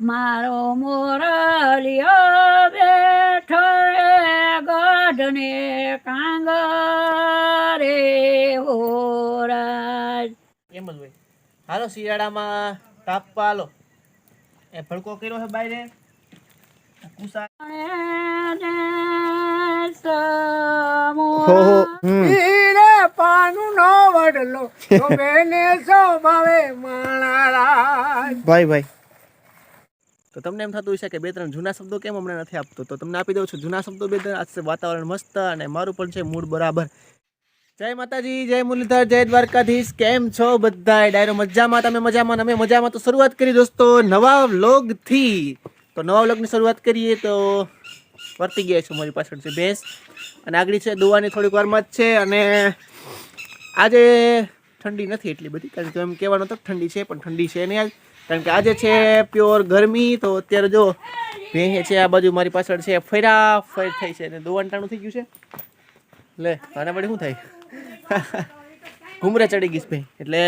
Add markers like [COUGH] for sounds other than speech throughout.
મારો મોરલિયો બેઠો રે ગઢને કાંગરે હોરાજ એમ જ હાલો શિયાળામાં તાપવા હાલો. એ ભડકો કર્યો છે બાયરે. કુસા હીરે પાનું નો વડલો તો બેને સ્વભાવે માણારાજ ભાઈ ભાઈ. તો તમને એમ થતું હશે કે બે ત્રણ જૂના શબ્દો કેમ હમણાં નથી આપતો? તો તમને આપી દઉં છું, જૂના શબ્દો બે ત્રણ આજે વાતાવરણ મસ્ત અને મારું પણ છે મૂડ બરાબર. જય માતાજી, જય મુરલીધર, જય દ્વારકાધીશ, કેમ છો બધા ડાયરો મજામાં? તમે મજામાં? અમે મજામાં. તો શરૂઆત કરી દોસ્તો, નવા વ્લોગથી. તો નવા વ્લોગની શરૂઆત કરીએ તો વર્તી ગયા છું મારી પાછળ છે ભેંસ. અને આગળ છે દુવાની થોડીક વારમાં જ છે અને આજે ઠંડી નથી એટલી બધી, કારણ કે એમ કહેવાનું તો ઠંડી છે, પણ ઠંડી છે નહીં આજ. કારણ કે આજે છે પ્યોર ગરમી, તો અત્યારે જો ભેંસે છે, આ બાજુ મારી પાછળ છે ફેરા ફેર થઈ છે અને દોવાનું ટાણું થઈ ગયું છે. લે, આના વડે શું થાય? ઘુમરે ચડી ગઈશ ભાઈ એટલે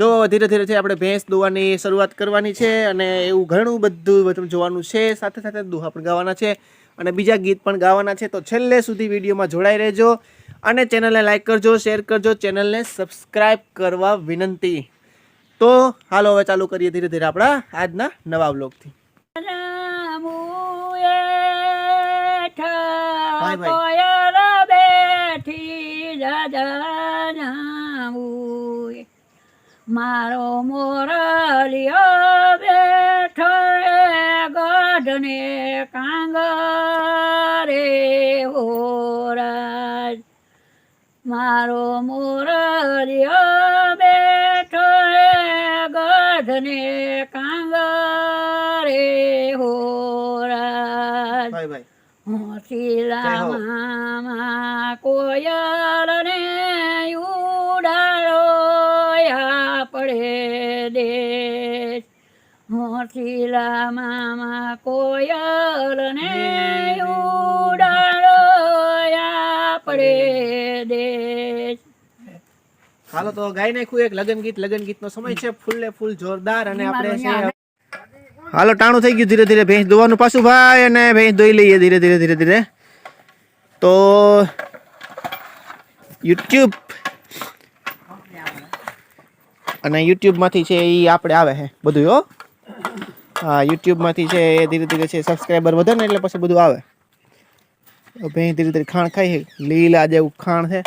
જો ધીરે ધીરે છે, આપણે ભેંસ દોવાની શરૂઆત કરવાની છે અને એવું ઘણું બધું જોવાનું છે. સાથે સાથે દુહા પણ ગાવાના છે અને બીજા ગીત પણ ગાવાના છે. તો છેલ્લે સુધી વિડીયોમાં જોડાઈ રહેજો અને ચેનલને લાઇક કરજો, શેર કરજો. ચેનલને સબસ્ક્રાઈબ કરવા વિનંતી. તો હાલો હવે ચાલુ કરીએ ધીરે ધીરે આપણા આજના નવા બ્લોગથી ભાઈ, ભાઈ. કોયર બેઠી જાજાવું મારો મોરલિયો બેઠો રે ગઢને કાંગરે હોરાજ મારો મોરલિયો બેઠો રે ગઢને કાંગરે હોરાજ. ભાઈ ભાઈ. મોતીલા મામા કોયલ ને ઉડાડો પડે દે મોતીલા મામા કોયલ ને ઉડાડો પડે દેશ. હાલો તો ગાઈ નાખ્યું એક લગન ગીત. લગન ગીતનો સમય છે ફૂલ ને ફૂલ જોરદાર અને આપણે હાલો ટાણું થઈ ગયું ધીરે ધીરે. ભેંસ ધોવાનું પાછું ભાઈ અને ભેંસ ધોઈ લઈએ ધીરે ધીરે ધીરે ધીરે. તો યુટ્યુબ અને યુટ્યુબમાંથી છે એ આપણે આવે છે બધું હો? હા યુટ્યુબમાંથી છે એ ધીરે ધીરે છે સબસ્ક્રાઈબર વધે ને એટલે પછી બધું આવે. ભેંસ ધીરે ધીરે ખાણ ખાઈ છે લીલા જેવું ખાણ છે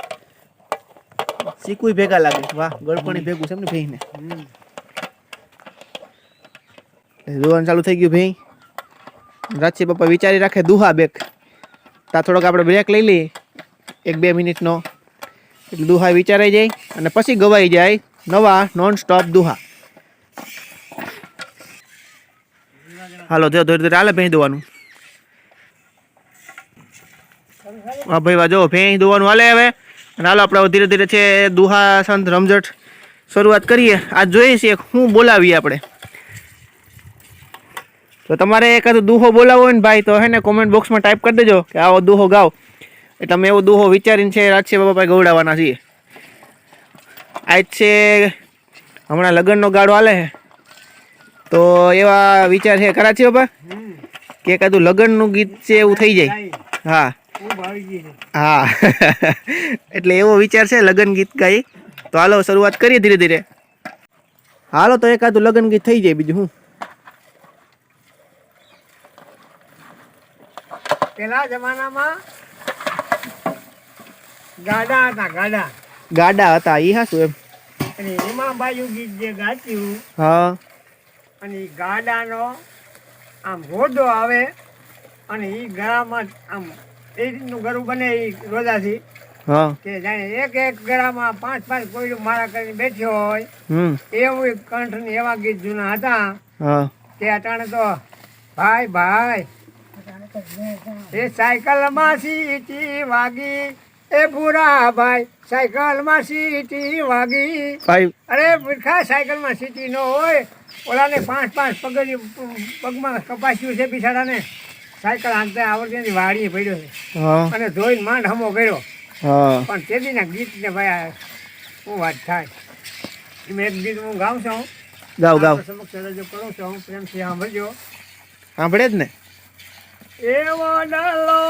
શીકુય ભેગા લાગે વાહ, ગળપણી ભેગું છે એમ ને ભેંસને દોવાનું ચાલુ થઈ ગયું ભાઈ. રાચી પપ્પા વિચારી રાખે દુહા બેક તા થોડોક આપણે બ્રેક લઈ લઈએ. એક બે મિનિટનો. એટલે દુહા વિચારાઈ જાય અને પછી ગવાઈ જાય નવા નોન સ્ટોપ દુહા. હાલો, જો ધીરે ધીરે હાલે ભેંસ દોવાનું. વાહ ભાઈ, વાહ, જો ભેંસ દોવાનું હાલે હવે. અને હાલો આપણે ધીરે ધીરે છે દુહા સંત રમઝટ શરૂઆત કરીએ. આજ જોઈએ છીએ શું બોલાવીએ આપણે. તો તમારે એકાદો દુહો બોલાવો હોય ને ભાઈ તો હે ને કોમેન્ટ બોક્સમાં ટાઈપ કરી દેજો કે આવો દુહો ગાઓ એટલે અમે એવો દુહો વિચારીને છે રાજશે બાપા ગવડાવવાના છીએ. આજ છે હમણાં લગ્નનો ગાળો હાલે છે. તો એવા વિચાર છે કરાચી બાપા? કે એકાદું લગ્નનું ગીત છે એવું થઈ જાય. હા. હા. એટલે એવો વિચાર છે લગ્ન ગીત ગાઈ. તો હાલો શરૂઆત કરીએ ધીરે ધીરે. હાલો તો એકાદું લગ્ન ગીત થઈ જાય બીજું હું? પેલા જમાનામાં ગાડા હતા ગાડા. ગાડા હતા ઈ હાસું એમ. અને એમાં બાજુ ગીત જે ગાચ્યું હા. અને ઈ ગાડાનો આમ હોદો આવે અને એ ગળામાં આમ એ રીતનું ગળું બને એ રોજાથી. કે જાણે એક એક ગળામાં પાંચ પાંચ કોયડું મારા કરીને બેઠ્યો હોય. એવું કંઠ ને એવા ગીત જૂના હતા. હા. અટાણે તો ભાઈ ભાઈ એ સાયકલમાં સીટી વાગી. એ ભૂરા ભાઈ સાયકલમાં સીટી વાગી. અરે મૂર્ખા સાયકલમાં સીટી નો હોય. ઓલાને પાંચ પાંચ પગ પગમાં કપાસ્યું છે બિચારાને. સાયકલ હાંકતા આવડતી નથી વાડીએ પડ્યો છે. અને ધોઈને માંડ હમો કર્યો. પણ ગીત ને ભાઈ શું વાત થાય. મેં એક ગીત હું ગાઉં છું. ગાઉ ગાઉ. સમક્ષ રજૂ કરું છું. હું પ્રેમથી સાંભળજો. સાંભળે જ ને. એવો ડલો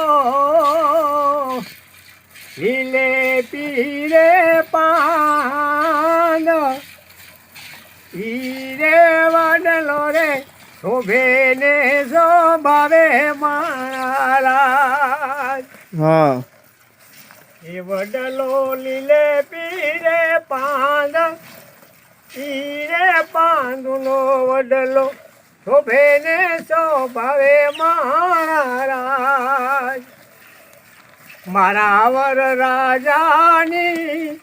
લીલે પીરે પાંદ ઈરે વડલો રે શોભે ને શોભાવે મહારાજ. હા. એ વડલો લીલે પીરે પાંદ ઈરે પાંદુનો વડલો શોભે ને શોભાવે મહારાજ. મારા વર રાજાની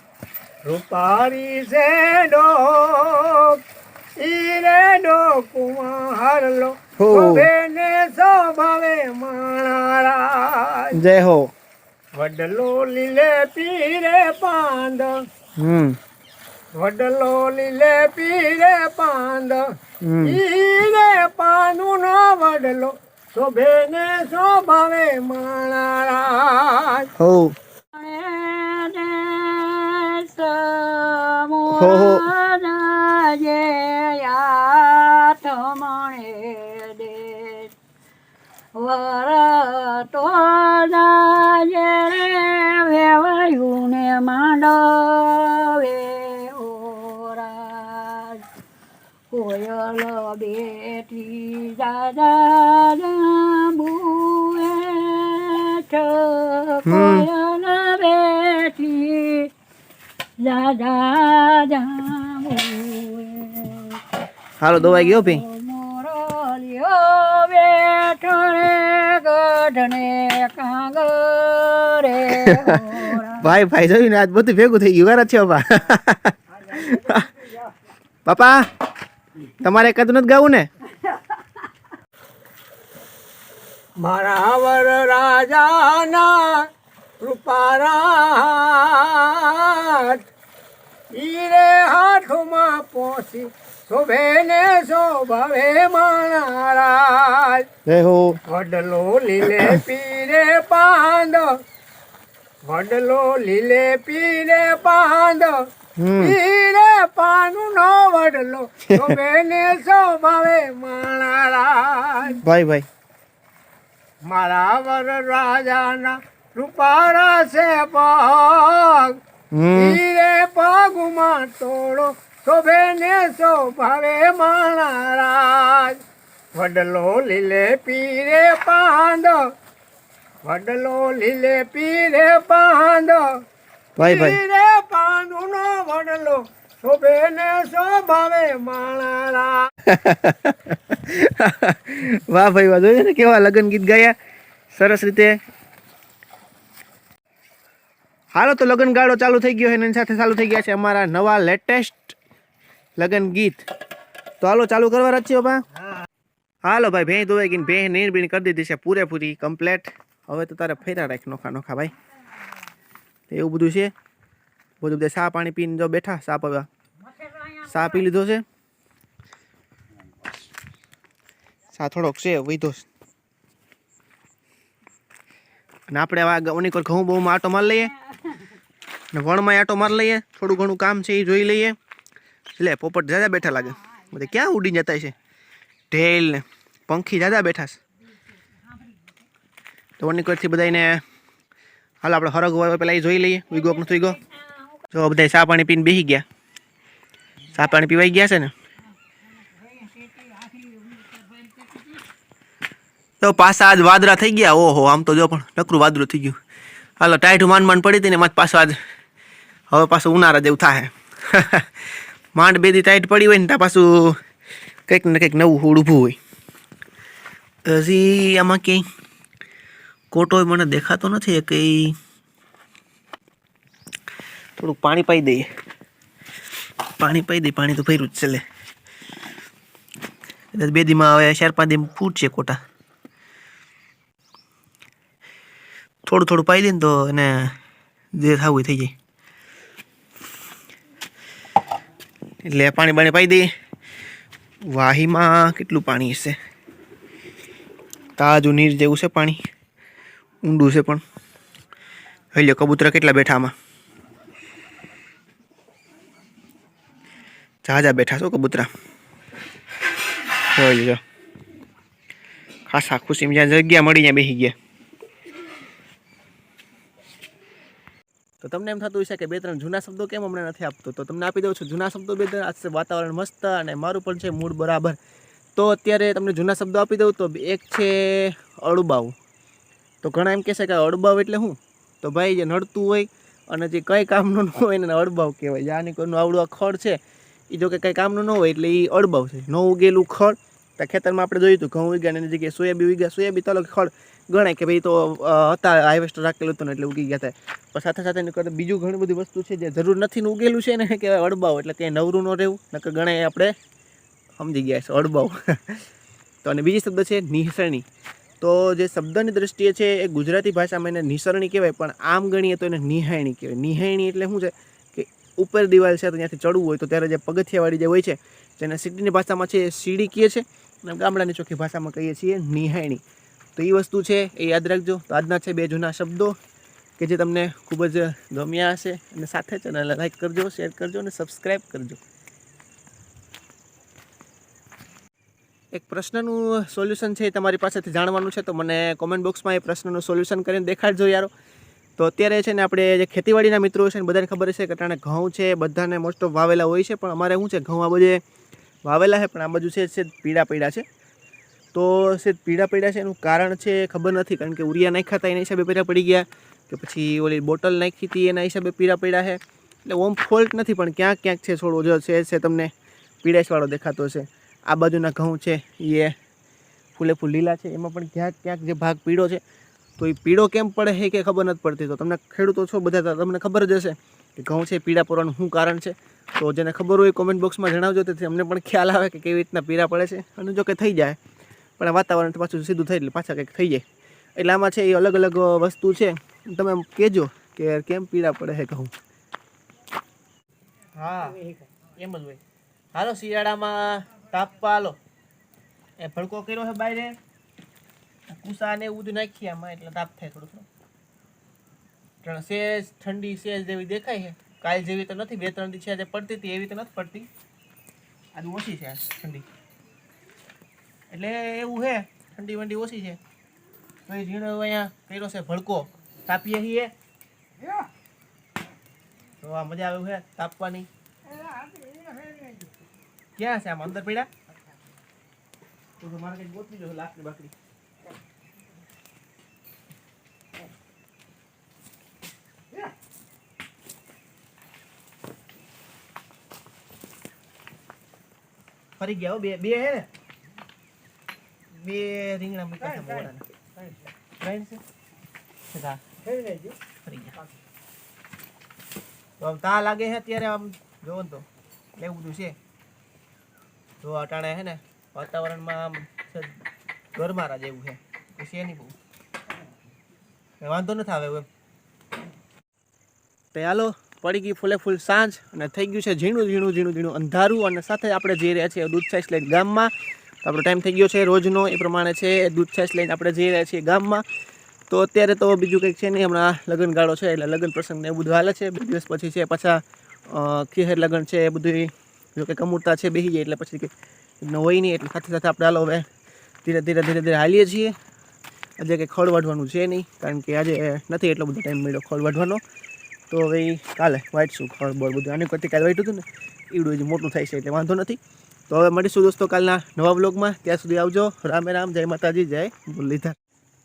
રૂપારી છે ડોક. ઈરે ડોકુમાં લો. હો. શોભે ને શોભાવે માણારા જય હો. વડલો લીલે પીરે પાંદ. હમ. વડલો લીલે પીરે પાંદ. ઈરે પાનું નો વડલો. શોભે ને શોભાવે માણારા હો હો, હો. વરતો વેવાયું ને માંડવે ઓરાજ કોયલ બેટી દાદા જાંબુએ કોયલ બેટી દાદા હાલો દવાઈ ગયો ભઈ? મોરલિયો બેઠો રે ગઢને કાંગરે [LAUGHS] ભાઈ ભાઈ જોયું ને? આજ બધું ભેગું થઈ ગયું. છે બાપા બાપા તમારે કદું નથી ગાવું ને? મારા વર રાજાના કૃપારા ઈરે હાથમાં પોસી શોભે ને શોભાવે વડલો લીલે પીરે પાંદ. વડલો લીલે પીરે પાંદ. પીરે પાનું નો વડલો શોભે ને શોભાવે ભાઈ ભાઈ. મારા વર રાજાના રૂપારા છે પગ. પીરે પગમાં તોડો શોભે ને શોભાવે માણારાજ વડલો લીલે પીરે પાંદો. વડલો લીલે પીરે પાંદો. ભાઈ ભાઈ. પીરે પાંદુનો વડલો શોભે ને શોભાવે માણારાજ [LAUGHS] વાહ ભાઈ વાહ. જોયું ને કેવા લગ્ન ગીત ગાયા? સરસ રીતે. હાલો તો લગ્ન ગાળો ચાલુ થઈ ગયો છે એની સાથે ચાલુ થઈ ગયા છે અમારા નવા લેટેસ્ટ લગ્ન ગીત. તો હાલો, ચાલુ કરવા રચ્યો બા. હાલો ભાઈ ભેં ધોવાઈ ગઈ ભેં નીર બીણ કરી દીધી છે પૂરેપૂરી કમ્પ્લેટ હવે તો તારે ફેરા રાખ નોખા નોખા ભાઈ. એવું બધું છે. બધું બધા સા પાણી પીને જો બેઠા સાપ પીવા. સા પી લીધો છે. સા થોડોક છે વૈધો. અને આપણે આવા ઓની પર ઘઉં બહુમાં આટો મારી લઈએ. ને વણમાં આટો મારી લઈએ. થોડું ઘણું કામ છે એ જોઈ લઈએ. એટલે પોપટ જ્યાદા બેઠા લાગે. બધે ક્યાં ઉડી જતા છે ઢેલ ને પંખી જ્યાદા બેઠા છે. તો ઓની કરથી બધાને હાલ આપણે હરગ હોય પેલા એ જોઈ લઈએ. વિગો કે નથી ગયો જો બધા ચા પાણી પીને બેસી ગયા. ચા પાણી પીવાઈ ગયા છે ને. તો પાછા આજ વાદળા થઈ ગયા. ઓહો, આમ તો જો પણ નકરું વાદળું થઈ ગયું. હાલો ટાઈટ માંડ માંડ પડી હતી ને એમાં જ પાછું આજ હવે પાછું ઉનાળા જેવું થાય [LAUGHS] માંડ બે દી ટાઈટ પડી હોય ને ત્યાં પાછું કંઈક ને કંઈક નવું હોડ ઊભું હોય. હજી આમાં ક્યાંય કોટો મને દેખાતો નથી કંઈ થોડુંક પાણી પાઈ દઈએ. પાણી પાઈ દઈએ, પાણી તો ભર્યું જ છે લે. કદાચ બે દીમાં હવે ચાર પાંચ દી ફૂટશે કોટા થોડું થોડું પાઈ દઈએ ને તો એને જે થવું થઈ જાય. એટલે પાણી બાણી પાઈ દઈએ. વાહીમાં કેટલું પાણી હશે? તાજું નીર જેવું છે પાણી. ઊંડું છે પણ. હલ્યો કબૂતરા કેટલા બેઠા આમાં? ઝાઝા બેઠા છો કબૂતરા? જોઈ લો ખાસા ખુશીમાં જ્યાં જગ્યા મળી ત્યાં બેસી ગયા. તો તમને એમ થતું હશે કે બે ત્રણ જૂના શબ્દો કેમ હમણાં નથી આપતો? તો તમને આપી દઉં છું, જૂના શબ્દો બે ત્રણ આજે વાતાવરણ મસ્ત અને મારું પણ છે મૂડ બરાબર. તો અત્યારે તમને જૂના શબ્દો આપી દઉં તો એક છે અડબાવ. તો ઘણા એમ કહેશે કે અડબાવ એટલે શું તો ભાઈ, જે નડતું હોય અને જે કંઈ કામનું ન હોય એને અડબાવ કહેવાય. જાની કોઈનું આવડું આ ખડ છે એ જો કે કંઈ કામનું ન હોય એટલે એ અડબાવ છે. ન ઉગેલું ખડ. તો ખેતરમાં આપણે જોયું હતું ઘઉં ઉગ્યા એની જગ્યાએ સોયાબી ઉગ્યા. સોયાબી તો અલગ ખડ. ગણાય કે ભાઈ તો હતા હાર્વેસ્ટર રાખેલું હતું ને એટલે ઉગી ગયા હતા. પણ સાથે સાથે કરતાં બીજું ઘણી બધી વસ્તુ છે જે જરૂર નથી ને ઉગેલું છે ને કે અડબાવ એટલે કે નવરું ન રહેવું, નકર ગણાય આપણે સમજી ગયા છે અડબાવ [LAUGHS] તો અને બીજી શબ્દ છે નિસરણી. તો જે શબ્દની દ્રષ્ટિએ છે એ ગુજરાતી ભાષામાં એને નિસરણી કહેવાય, પણ આમ ગણીએ તો એને નિહાયણી કહેવાય. નિહાયણી એટલે શું છે કે ઉપર દિવાલ છે, તો ત્યાંથી ચડવું હોય, તો ત્યારે જે પગથિયાવાળી જે હોય છે, જેને સિટીની ભાષામાં છે એ સીડી કહે છે, અને ગામડાની ચોખ્ખી ભાષામાં કહીએ છીએ નિહાયણી. તો એ વસ્તુ છે, એ યાદ રાખજો. તો આજના છે બે જૂના શબ્દો કે જે તમને ખૂબ જ ગમ્યા હશે. અને સાથે ચેનલને લાઈક કરજો, શેર કરજો અને સબસ્ક્રાઈબ કરજો. એક પ્રશ્નનું સોલ્યુશન છે એ તમારી પાસેથી જાણવાનું છે, તો મને કોમેન્ટ બોક્સમાં એ પ્રશ્નનું સોલ્યુશન કરીને દેખાડજો યારો. તો અત્યારે છે ને આપણે જે ખેતીવાડીના મિત્રો છે ને બધાને ખબર છે કે અટાણે ઘઉં છે, બધાને મોસ્ટ ઓફ વાવેલા હોય છે, પણ અમારે શું છે, ઘઉં આ બધે વાવેલા છે, પણ આ બાજુ છે, પીળા પીળા છે. તો છે પીડા પડ્યા છે, એનું કારણ છે ખબર નથી, કારણ કે ઉરિયા નાખ્યા હતા, એના હિસાબે પીડા પડી ગયા. કે પછી ઓલી બોટલ નાખી હતી, એના હિસાબે પીળા પડ્યા છે. એટલે ઓમ ફોલ્ટ નથી, પણ ક્યાંક ક્યાંક છે છોડવો જો છે છે તમને પીડાશવાળો દેખાતો છે. આ બાજુના ઘઉં છે, એ ફૂલે ફૂલ લીલા છે, એમાં પણ ક્યાંક ક્યાંક જે ભાગ પીળો છે, તો એ પીળો કેમ પડે છે કે ખબર નથી પડતી. તો તમને ખેડૂતો છો બધા તમને ખબર જ હશે કે ઘઉં છે પીળા પડવાનું શું કારણ છે. તો જેને ખબર હોય કોમેન્ટ બોક્સમાં જણાવજો, તેથી અમને પણ ખ્યાલ આવે કે કેવી રીતના પીળા પડે છે. અને જો કે થઈ જાય. પણ આ વાતાવરણ પાછું સીધું થઈ એટલે પાછા કંઈક થઈ જાય. એટલે આમાં છે એ અલગ અલગ વસ્તુ છે. તમે કહેજો કે કેમ પીડા પડે છે ઘઉં હા, એમ જ હોય. હાલો, શિયાળામાં તાપવા હાલો એ ભડકો કર્યો છે બાયરે. કુસા ને એવું નાખીએ આમાં, એટલે તાપ થાય થોડું થોડું સેજ, ઠંડી સેજ જેવી દેખાય છે. કાલ જેવી તો નથી, બે ત્રણ દિવસે પડતી હતી, એવી તો નથી પડતી. આજે ઓછી છે ઠંડી. એટલે એવું છે ઠંડી વંડી ઓછી છે. તો એ ઝીણો અહીંયા કર્યો છે ભડકો. તાપીએ છીએ. તો આ મજા આવે છે તાપવાની. ક્યાં છે આમ? અંદર પડ્યા? તો મારે કંઈક ગોતવી જોઈએ, લાકડી બાકડી. ફરી ગયા બે બે હે ને? બે રીંગણા મૂક્યા છે મોડાના. ત્રણ છે? હા ફરી ગયા તો તા લાગે છે અત્યારે આમ, જોવો તો. એવું બધું છે. જો અટાણે છે ને, વાતાવરણમાં આમ છે ગરમારા જેવું છે. તો છે નહીં બહુ. વાંધો નથી આવે એમ. તો હાલો, પડી ગઈ ફૂલે ફૂલ સાંજ અને થઈ ગયું છે ઝીણું ઝીણું ઝીણું ઝીણું અંધારું અને સાથે આપણે જઈ રહ્યા છીએ દૂધ સાઈસ ગામમાં. તો આપણો ટાઈમ થઈ ગયો છે. રોજનો એ પ્રમાણે છે. દૂધ છાશ લઈને આપણે જઈ રહ્યા છીએ ગામમાં. તો અત્યારે તો બીજું કંઈક છે નહીં. હમણાં લગ્નગાળો છે એટલે લગ્ન પ્રસંગને એવું બધું હાલે છે. બે દિવસ પછી છે પાછા ખીહેર લગ્ન છે. એ બધું જો કે કમૂરતા છે બેસી જાય એટલે પછી કંઈક હોય નહીં. એટલે સાથે સાથે આપણે હાલો હવે ધીરે ધીરે ધીરે ધીરે હાલીએ છીએ. આજે કંઈ ખળ વાઢવાનું છે નહીં, કારણ કે આજે નથી એટલો બધો ટાઈમ મળ્યો ખળ વાઢવાનો. તો હવે કાલે વાંચશું ખળ બોર બધું. આની કરતી કાલે વાંચ્યું હતું ને એવડું હજી મોટું થાય છે એટલે વાંધો નથી. તો હવે મળીશું દોસ્તો કાલના નવા બ્લોગમાં ત્યાં સુધી આવજો. રામે રામ. જય માતાજી, જય મુરલીધર.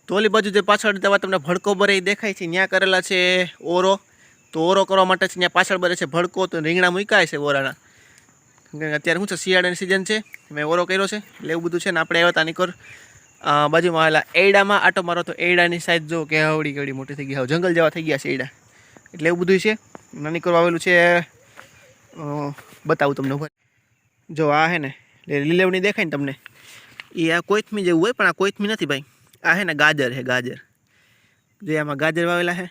તો ઓલી બાજુ જે પાછળ દવા તમને ભડકો બરે દેખાય છે ત્યાં કરેલા છે ઓરો. તો ઓરો કરવા માટે છે ત્યાં પાછળ બરે છે ભડકો, તો રીંગણા મૂકાય છે ઓરાના. અત્યારે શું છે, શિયાળાની સિઝન છે. મેં ઓરો કર્યો છે, એટલે એવું બધું છે ને આપણે આવ્યા હતા બાજુમાં આવેલા એડામાં આટો મારો તો એડાની સાઈઝ જો કે હવડી કેવડી મોટી થઈ ગઈ. હવે જંગલ જેવા થઈ ગયા છે એડા એટલે એવું બધું છે. નાની આવેલું છે. બતાવું તમને. જો આ હે ને લીલેવણી દેખાય ને તમને? એ આ કોથમી જેવું હોય પણ આ કોથમી નથી ભાઈ. આ હે ને ગાજર હે ગાજર. જે આમાં ગાજર વાવેલા છે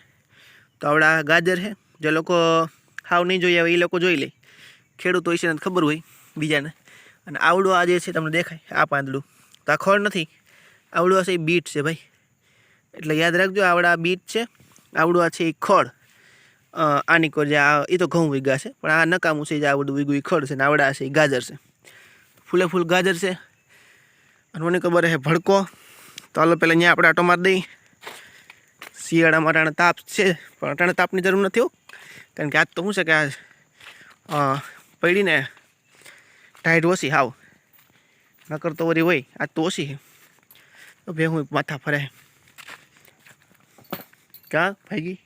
તો આવડા ગાજર છે જે લોકો હાવ નહીં જોઈએ એ લોકો જોઈ લે. ખેડૂતો વિશે ખબર હોય બીજાને. અને આવડું આ જે છે તમને દેખાય આ પાંદડું. તો આ ખોળ નથી. આવડું આ છે એ બીટ છે ભાઈ. એટલે યાદ રાખજો આવડા બીટ છે આવડું આ છે એ અ, આની જે આ એ તો ઘઉં વીઘા છે, પણ આ નકામું છે, જે આવડું વીઘું એ ખડ છે ને આવડા છે એ ગાજર છે. ફૂલે ફૂલ ગાજર છે. અને મને ખબર હે ભડકો. તો હાલો પહેલાં અહીંયા આપણે આટો મારી દઈ શિયાળામાં અટાણે તાપ છે, પણ અટાણે તાપની જરૂર નથી હો. કારણ કે આજ તો શું છે કે આ પડીને ટાઈટ ઓછી હાવ. નકર તો વરી હોય આજ તો ઓછી છે તો ભે હું માથા ફરે. ક્યાં ભાઈ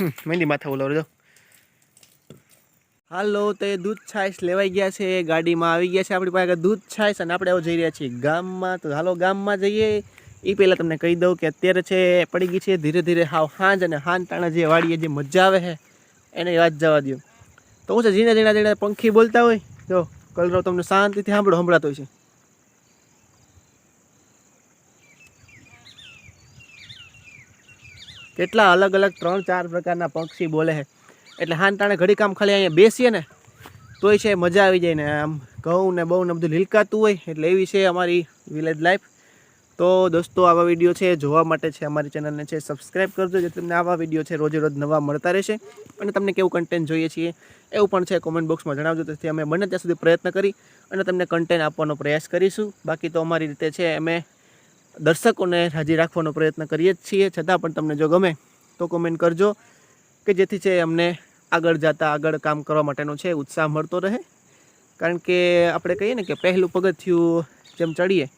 મહેંદી માથા બોલાવો જો. હાલો, તે દૂધ છાશ લેવાઈ ગયા છે, ગાડીમાં આવી ગયા છે આપણી પાસે દૂધ છાશ અને આપણે જઈ રહ્યા છીએ ગામમાં. તો હાલો, ગામમાં જઈએ. એ પહેલાં તમને કહી દઉં કે અત્યારે છે, પડી ગઈ છે ધીરે ધીરે હાવ હાંજ અને હાંજ તાણા જે વાડીએ જે મજા આવે છે, એને વાત જવા દો તો હું છે, ઝીણા ઝીણા ઝીણા પંખી બોલતા હોય, જો કલરો તમને શાંતિથી સાંભળો, સંભળાતો હોય છે કેટલા અલગ અલગ ત્રણ ચાર પ્રકારના પક્ષી બોલે છે. એટલે હાન તાણે ઘડી કામ ખાલી અહીંયા બેસીએ ને, તોય છે મજા આવી જાય ને. આમ ઘઉં ને બહુ ને બધું લીલકાતું હોય, એટલે એવી છે અમારી વિલેજ લાઈફ તો દોસ્તો, આવા વીડિયો છે જોવા માટે છે અમારી ચેનલને છે સબસ્ક્રાઈબ કરજો જે તમને આવા વીડિયો છે રોજે રોજ નવા મળતા રહેશે. અને તમને કેવું કન્ટેન્ટ જોઈએ છીએ, એવું પણ છે કોમેન્ટ બોક્સમાં જણાવજો તેથી અમે બને ત્યાં સુધી પ્રયત્ન કરી અને તમને કન્ટેન્ટ આપવાનો પ્રયાસ કરીશું. બાકી તો અમારી રીતે છે, અમે દર્શકોને રાજી રાખવાનો પ્રયત્ન કરીએ જ છીએ. છતાં પણ તમને જો ગમે તો કોમેન્ટ કરજો કે જેથી છે અમને આગળ જતા, આગળ કામ કરવા માટેનો છે, ઉત્સાહ મળતો રહે. કારણ કે આપણે કહીએ ને કે પહેલું પગથિયું જેમ ચડીએ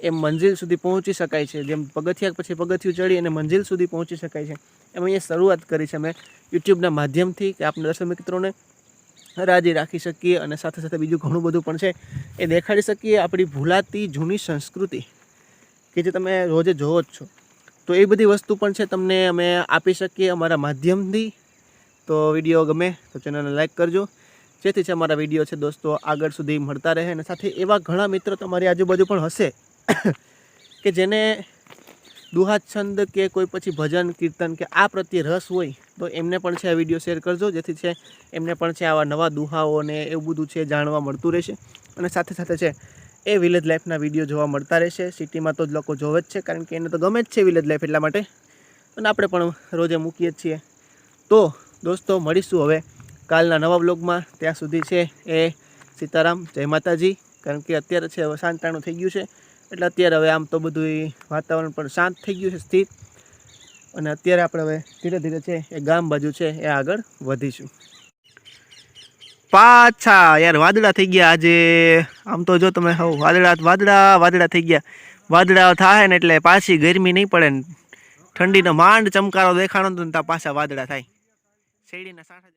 એમ મંજિલ સુધી પહોંચી શકાય છે. જેમ પગથિયા પછી પગથિયું ચડી અને મંજિલ સુધી પહોંચી શકાય છે. એમ અહીંયા શરૂઆત કરી છે અમે યુટ્યુબના માધ્યમથી કે આપણે દર્શક મિત્રોને રાજી રાખી શકીએ અને સાથે સાથે બીજું ઘણું બધું પણ છે એ દેખાડી શકીએ. આપણી ભૂલાતી જૂની સંસ્કૃતિ કે જે તમે રોજે જોવો જ છો. તો એ બધી વસ્તુ પણ છે, તમને અમે આપી શકીએ અમારા માધ્યમથી. તો વીડિયો ગમે તો ચેનલને લાઈક કરજો. જેથી છે અમારા વીડિયો છે દોસ્તો આગળ સુધી મળતા રહે અને સાથે એવા ઘણા મિત્રો તમારી આજુબાજુ પણ હશે [COUGHS] કે જેને દુહા છંદ કે કોઈ પછી ભજન, કીર્તન કે આ પ્રત્યે રસ હોય, તો એમને પણ છે આ વીડિયો શેર કરજો. જેથી છે એમને પણ છે આવા નવા દુહાઓ ને એવું બધું છે જાણવા મળતું રહેશે. અને સાથે સાથે છે એ વિલેજ લાઈફના વીડિયો જોવા મળતા રહેશે. સિટીમાં તો જ લોકો જોવે જ છે, કારણ કે એને તો ગમે જ છે વિલેજ લાઈફ એટલા માટે. અને આપણે પણ રોજે મૂકીએ છીએ. તો દોસ્તો, મળીશું હવે કાલના નવા બ્લોગમાં ત્યાં સુધી છે એ સીતારામ, જય માતાજી. કારણ કે અત્યારે છે હવે શાંતાણું થઈ ગયું છે. એટલે અત્યારે હવે આમ તો બધું વાતાવરણ પણ શાંત થઈ ગયું છે સ્થિર અને અત્યારે આપણે હવે ધીરે ધીરે છે એ ગામ બાજુ છે એ આગળ વધીશું. પાછા યાર વાદળા થઈ ગયા આજે. આમ તો જો તમે હવ, વાદળા વાદળા વાદળા થઈ ગયા. વાદળા થાય ને એટલે પાછી ગરમી નહીં પડે ને. ઠંડીનો માંડ ચમકારો દેખાણો તો ત્યાં પાછા વાદળા થાય. શેરડીના સાંઠા